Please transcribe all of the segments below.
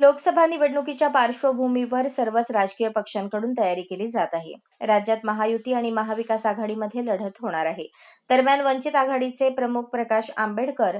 लोकसभा निवडणुकीच्या पार्श्वभूमीवर सर्वच राजकीय पक्षांकडून तयारी केली जात आहे. राज्यात महायुती आणि महाविकास आघाडीमध्ये लढत होणार आहे. दरम्यान वंचित आघाडीचे प्रमुख प्रकाश आंबेडकर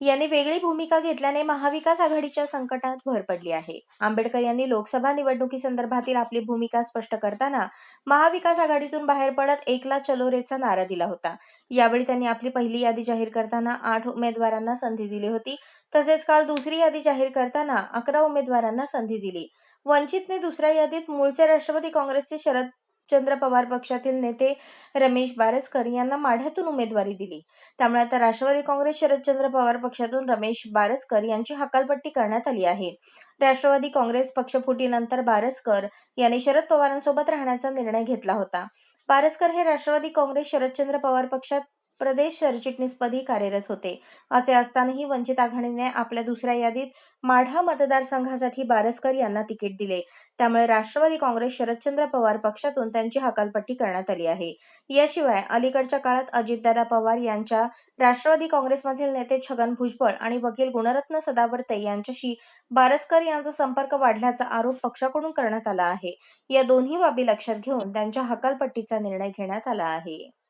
यांनी वेगळी भूमिका घेतल्याने महाविकास आघाडीच्या संकटात भर पडली आहे. आंबेडकर यांनी लोकसभा निवडणुकीसंदर्भातील आपली भूमिका स्पष्ट करताना महाविकास आघाडीतून बाहेर पडत एकला चलो रेचा नारा दिला होता. यावेळी त्यांनी आपली पहिली यादी जाहीर करताना आठ उमेदवारांना संधी दिली होती. तसेच काल दुसरी यादी जाहीर करताना अकरा उमेदवारांना संधी दिली. वंचितने दुसऱ्या यादीत मूळचे राष्ट्रवादी काँग्रेसचे शरदचंद्र पवार पक्षातील नेते रमेश बारसकर यांना माढ्यातून उमेदवारी दिली. त्यामुळे आता राष्ट्रवादी काँग्रेस शरदचंद्र पवार पक्षातून रमेश बारसकर यांची हकालपट्टी करण्यात आली आहे. राष्ट्रवादी काँग्रेस पक्षफुटीनंतर बारसकर यांनी शरद पवारांसोबत राहण्याचा निर्णय घेतला होता. बारसकर हे राष्ट्रवादी काँग्रेस शरदचंद्र पवार पक्षात प्रदेश सरचिटणीसपदी कार्यरत होते. असे असतानाही वंचित आघाडीने आपल्या दुसऱ्या यादीत माढा मतदारसंघासाठी बारसकर यांना तिकीट दिले. त्यामुळे राष्ट्रवादी काँग्रेस शरदचंद्र पवार पक्षातून त्यांची हकालपट्टी करण्यात आली आहे. याशिवाय अलीकडच्या काळात अजितदादा पवार यांच्या राष्ट्रवादी काँग्रेसमधील नेते छगन भुजबळ आणि वकील गुणरत्न सदावर्ते यांच्याशी बारसकर यांचा संपर्क वाढल्याचा आरोप पक्षाकडून करण्यात आला आहे. या दोन्ही बाबी लक्षात घेऊन त्यांच्या हकालपट्टीचा निर्णय घेण्यात आला आहे.